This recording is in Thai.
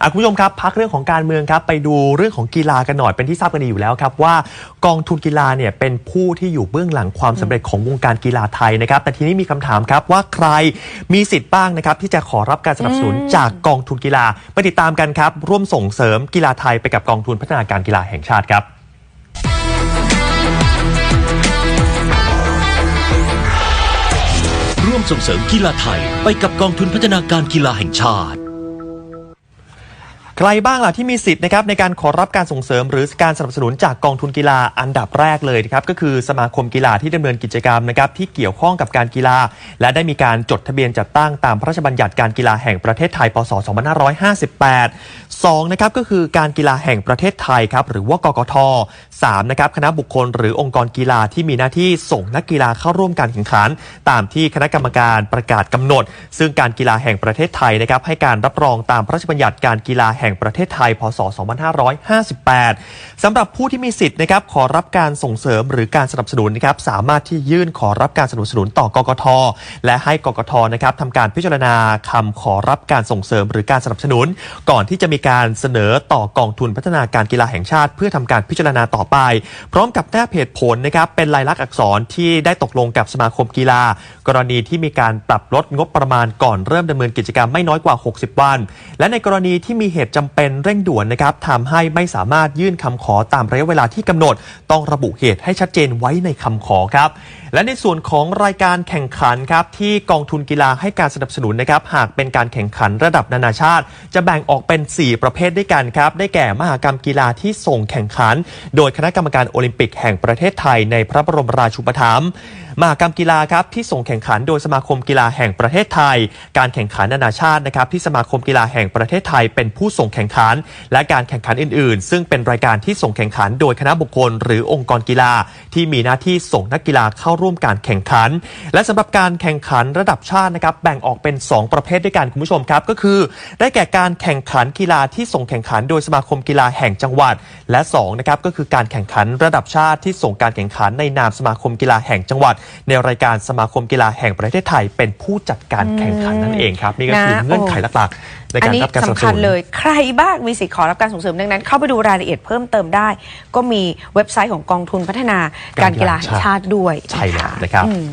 อะคุณผู้ชมครับพักเรื่องของการเมืองครับไปดูเรื่องของกีฬากันหน่อยเป็นที่ทราบกันดีอยู่แล้วครับว่ากองทุนกีฬาเนี่ยเป็นผู้ที่อยู่เบื้องหลังความสำเร็จของวงการกีฬาไทยนะครับแต่ทีนี้มีคำถามครับว่าใครมีสิทธิ์บ้างนะครับที่จะขอรับการสนับสนุนจากกองทุนกีฬาไปติดตามกันครับร่วมส่งเสริมกีฬาไทยไปกับกองทุนพัฒนาการกีฬาแห่งชาติครับร่วมส่งเสริมกีฬาไทยไปกับกองทุนพัฒนาการกีฬาแห่งชาติ ใครบ้างล่ะที่มีสิทธิ์นะครับในการขอรับการส่งเสริม หรือการสนับสนุนจากกองทุนกีฬาอันดับแรกเลยนะครับก็คือสมาคมกีฬาที่ดำเนินกิจกรรมนะครับที่เกี่ยวข้องกับการกีฬา และได้มีการจดทะเบียนจัดตั้งตามพระราชบัญญัติการกีฬาแห่งประเทศไทยพศ 2558 2นะครับก็คือการกีฬาแห่งประเทศไทยครับหรือว่ากกท3นะครับคณะบุคคลหรือองค์กรกีฬาที่มีหน้าที่ส่งนักกีฬาเข้าร่วมการแข่งขัน ตามที่คณะกรรมการประกาศกำหนด ซึ่งการกีฬาแห่งประเทศไทยนะครับให้การรับรองตามพระราชบัญญัติการกีฬาแห่งประเทศไทย พศ 2558สำหรับผู้ที่มีสิทธิ์นะครับขอรับการส่งเสริมหรือการสนับสนุนนะครับสามารถที่ยื่นขอรับการสนับสนุนต่อกกทและให้กกทนะครับทำการพิจารณาคำขอรับการส่งเสริมหรือการสนับสนุน ก่อนที่จะมีการเสนอต่อกองทุนพัฒนาการกีฬาแห่งชาติ เพื่อทำการพิจารณาต่อไป พร้อมกับแนบเหตุผลนะครับเป็นลายลักษณ์อักษรที่ได้ตกลงกับสมาคมกีฬา กรณีที่มีการปรับลดงบประมาณก่อนเริ่มดำเนินกิจกรรมไม่น้อยกว่า 60 วัน และในกรณีที่มีเหตุจำเป็นเร่งด่วนนะครับทำให้ไม่สามารถยื่นคำขอตามระยะเวลาที่กำหนด ต้องระบุเหตุให้ชัดเจนไว้ในคำขอครับและในส่วนของรายการแข่งขันครับที่กองทุนกีฬาให้การสนับสนุนนะครับหากเป็นการแข่งขันระดับนานาชาติ จะแบ่งออกเป็น 4 ประเภทด้วยกันครับได้แก่มหากรรมกีฬาที่ส่งแข่งขัน โดยคณะกรรมการโอลิมปิกแห่งประเทศไทยในพระบรมราชูปถัมภ์มหากรรมกีฬาครับที่ส่งแข่งขันโดยสมาคมกีฬาแห่งประเทศไทย การแข่งขันนานาชาตินะครับที่สมาคมกีฬาแห่งประเทศไทย เป็นผู้ส่งแข่งขัน และการแข่งขันอื่น ๆ ซึ่งเป็นรายการที่ส่งแข่งขัน โดยคณะบุคคล หรือองค์กรกีฬาที่มีหน้าที่ส่งนักกีฬาเข้าร่วมการแข่งขัน และสำหรับการแข่งขันระดับชาตินะครับแบ่งออกเป็น 2 ประเภทด้วยกันคุณผู้ชมครับ ก็คือ ได้แก่การแข่งขันกีฬาที่ส่งแข่งขัน โดยสมาคมกีฬาแห่งจังหวัด และ2นะครับก็คือการแข่งขันระดับชาติที่ส่งการแข่งขันในนามสมาคมกีฬาแห่งจังหวัด ในรายการสมาคมกีฬาแห่งประเทศไทย เป็นผู้จัดการแข่งขันนั่นเองครับนี่ก็คือเงื่อนไขหลักๆ ในอัการนี้รับการสนับสำสคัญนุนเลยใครบ้างมีสิทธิ์ขอรับการส่งเสริมดังนั้น เข้าไปดูรายละเอียดเพิ่มเติมได้ ก็มีเว็บไซต์ของกองทุนพัฒนาการกีฬาแห่งชาติด้วยใช่แล้วนนะครับอืม